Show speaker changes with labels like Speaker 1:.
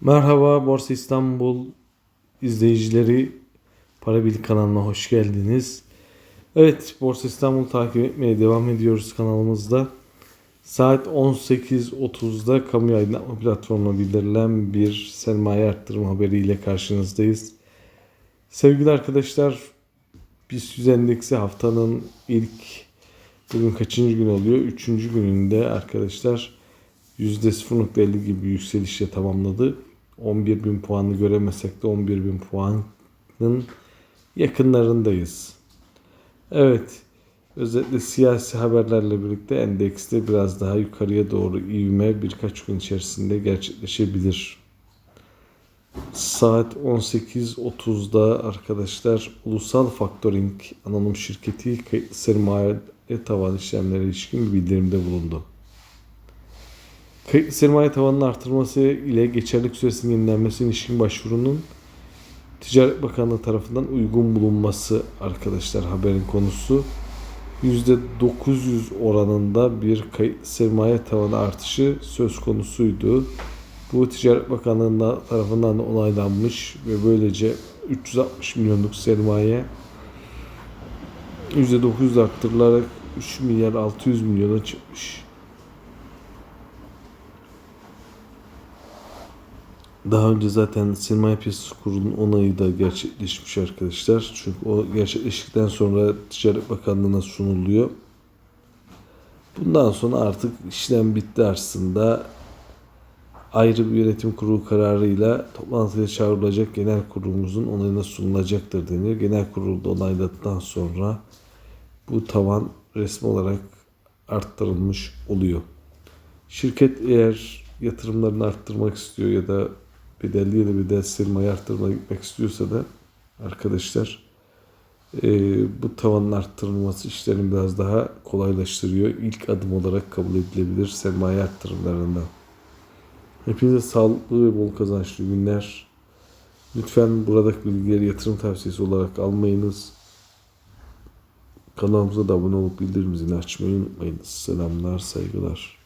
Speaker 1: Merhaba Borsa İstanbul izleyicileri Para Bil kanalına hoş geldiniz. Evet Borsa İstanbul takip etmeye devam ediyoruz kanalımızda. Saat 18.30'da kamu aydınlatma platformuna bildirilen bir sermaye arttırma haberiyle karşınızdayız. Sevgili arkadaşlar BIST endeksi haftanın ilk bugün kaçıncı gün oluyor? Üçüncü gününde arkadaşlar %0.50 gibi yükselişle tamamladı. 11.000 puanı göremesek de 11.000 puanın yakınlarındayız. Evet. Özellikle siyasi haberlerle birlikte endekste biraz daha yukarıya doğru ivme birkaç gün içerisinde gerçekleşebilir. Saat 18.30'da arkadaşlar Ulusal Faktoring anonim şirketi kayıtlı sermaye tavan işlemlere ilişkin bir bildirimde bulundu. Sermaye tavanının artırılması ile geçerlilik süresinin yenilenmesine ilişkin başvurunun Ticaret Bakanlığı tarafından uygun bulunması arkadaşlar haberin konusu. %900 oranında bir sermaye tavanı artışı söz konusuydu. Bu Ticaret Bakanlığı tarafından da onaylanmış ve böylece 360 milyonluk sermaye %900 arttırılarak 3 milyar 600 milyona çıkmış. Daha önce zaten sermaye piyasası kurulunun onayı da gerçekleşmiş arkadaşlar. Çünkü o gerçekleştikten sonra Ticaret Bakanlığı'na sunuluyor. Bundan sonra artık işlem bitti aslında. Ayrı bir yönetim kurulu kararıyla toplantıya çağrılacak genel kurulumuzun onayına sunulacaktır deniyor. Genel kurulda onayladıktan sonra bu tavan resmi olarak arttırılmış oluyor. Şirket eğer yatırımlarını arttırmak istiyor ya da bedelli ya da bedelsiz sermaye arttırmaya gitmek istiyorsa da arkadaşlar e, bu tavanın arttırılması işlerini biraz daha kolaylaştırıyor. İlk adım olarak kabul edilebilir sermaye arttırımlarından. Hepinize sağlıklı ve bol kazançlı günler. Lütfen buradaki bilgileri yatırım tavsiyesi olarak almayınız. Kanalımıza da abone olup bildirim zilini açmayı unutmayınız. Selamlar, saygılar.